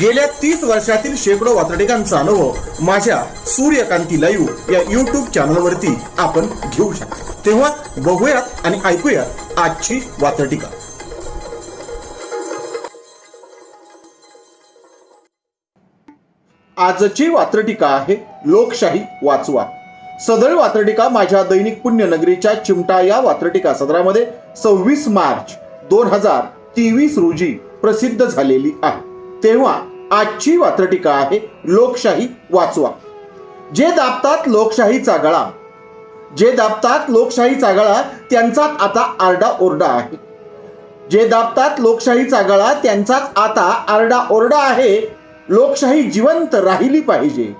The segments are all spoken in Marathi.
गेल्या तीस वर्षातील शेकडो वातडिकांचा अनुभव माझ्या सूर्यकांती लाईव्ह या युट्यूब चॅनलवरती आपण घेऊ शकता. तेव्हा बघूयात आणि ऐकूयात आजची वातडिका आजची वात्रटिका आहे लोकशाही वाचवा. सदळ वात्रटिका माझ्या दैनिक पुण्यनगरीच्या चिमटा या वात्रटिका सदरामध्ये सव्वीस मार्च दोन हजार तेवीस रोजी प्रसिद्ध झालेली आहे. तेव्हा आजची वात्रटिका आहे लोकशाही वाचवा. जे दाबतात लोकशाहीचा गळा जे दाबतात लोकशाहीचा गळा त्यांचाच आता आरडा ओरडा आहे. जे दाबतात लोकशाहीचा गळा त्यांचाच आता आरडा ओरडा आहे. लोकशाही जिवंत राहिली पाहिजे.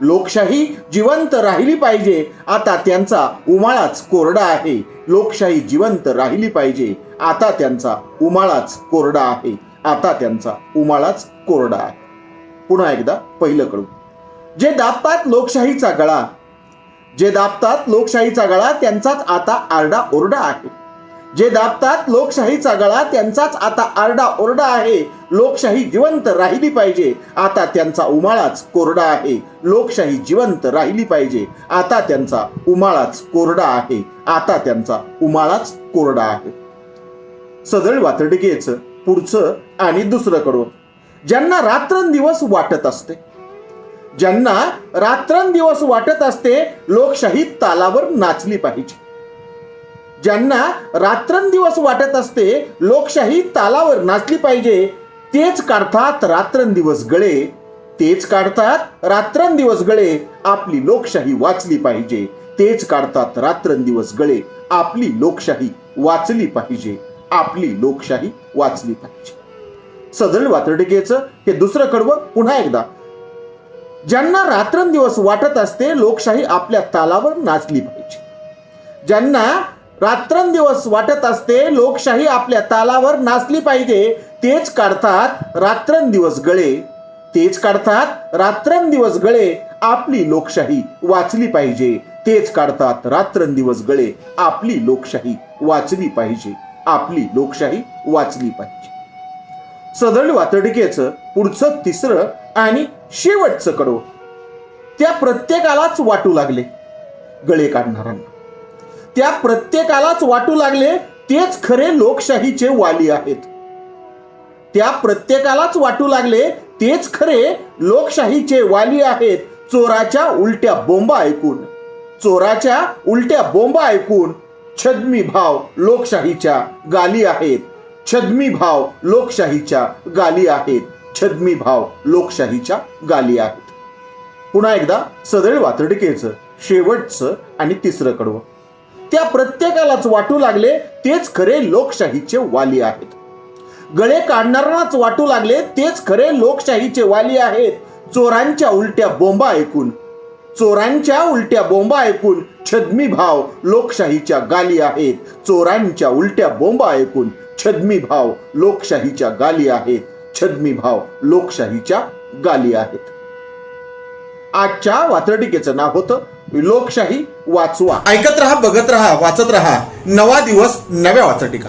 लोकशाही जिवंत राहिली पाहिजे. आता त्यांचा उमाळाच कोरडा आहे. लोकशाही जिवंत राहिली पाहिजे. आता त्यांचा उमाळाच कोरडा आहे. आता त्यांचा उमाळाच कोरडा आहे. पुन्हा एकदा पहिलं कळू जे दाबतात लोकशाहीचा गळा जे दाबतात लोकशाहीचा गळा त्यांचाच आता आरडा ओरडा आहे. जे दाबतात लोकशाहीचा गळा त्यांचाच आता आरडा ओरडा आहे. लोकशाही जिवंत राहिली पाहिजे. आता त्यांचा उमाळाच कोरडा आहे. लोकशाही जिवंत राहिली पाहिजे. आता त्यांचा उमाळाच कोरडा आहे. आता त्यांचा उमाळाच कोरडा आहे. सदळ वातडगेचं पुढचं आणि दुसरं कडवं ज्यांना रात्रंदिवस वाटत असते. ज्यांना रात्रंदिवस वाटत असते लोकशाही तालावर नाचली पाहिजे. ज्यांना रात्रंदिवस वाटत असते लोकशाही तालावर नाचली पाहिजे तेच काढतात रात्रंदिवस गळे. तेच काढतात रात्रंदिवस गळे आपली लोकशाही वाचली पाहिजे. तेच काढतात रात्रंदिवस गळे आपली लोकशाही वाचली पाहिजे. आपली लोकशाही वाचली पाहिजे. सजल वातर्डिकेचं हे दुसरं कडवं पुन्हा एकदा. ज्यांना रात्रंदिवस वाटत असते लोकशाही आपल्या तालावर नाचली पाहिजे. ज्यांना रात्रंदिवस वाटत असते लोकशाही आपल्या तालावर नाचली पाहिजे तेच काढतात रात्रंदिवस गळे. तेच काढतात रात्रंदिवस गळे आपली लोकशाही वाचली पाहिजे. तेच काढतात रात्रंदिवस गळे आपली लोकशाही वाचली पाहिजे. आपली लोकशाही वाचली पाहिजे. सदळ वातडिकेचं पुढचं तिसरं आणि शेवटचं कडवं. त्या प्रत्येकालाच वाटू लागले गळे काढणाऱ्यांना. त्या प्रत्येकालाच वाटू लागले तेच खरे लोकशाहीचे वाली आहेत. त्या प्रत्येकालाच वाटू लागले तेच खरे लोकशाहीचे वाली आहेत. चोराच्या उलट्या बोंबा ऐकून. चोराच्या उलट्या बोंबा ऐकून छद्मी भाव लोकशाहीच्या गाली आहेत. छद्मी भाव लोकशाहीच्या गाली आहेत. छद्मी भाव लोकशाहीच्या गाली आहेत. पुन्हा एकदा सदळ वातडकेचं शेवटचं आणि तिसरं कडवं. त्या प्रत्येकालाच वाटू लागले तेच खरे लोकशाहीचे वाली आहेत. गळे काढणाऱ्यांनाच वाटू लागले तेच खरे लोकशाहीचे वाली आहेत. चोरांच्या उलट्या बोंबा ऐकून चोरांच्या उलट्या बोंबा ऐकून छद्मी भाव लोकशाहीच्या गाली आहेत. चोरांच्या उलट्या बोंबा ऐकून छद्मी भाव लोकशाहीच्या गाली आहेत. छद्मी भाव लोकशाहीच्या गाली आहेत. आजच्या वात्रटिकेचं नाव होतं लोकशाही वाचवा. ऐकत राहा बघत राहा वाचत राहा. नवा दिवस नव्या वात्रटिका.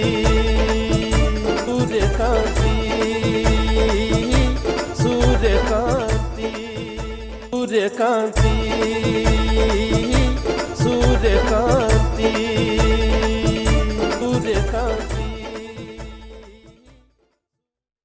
kanti sude kanti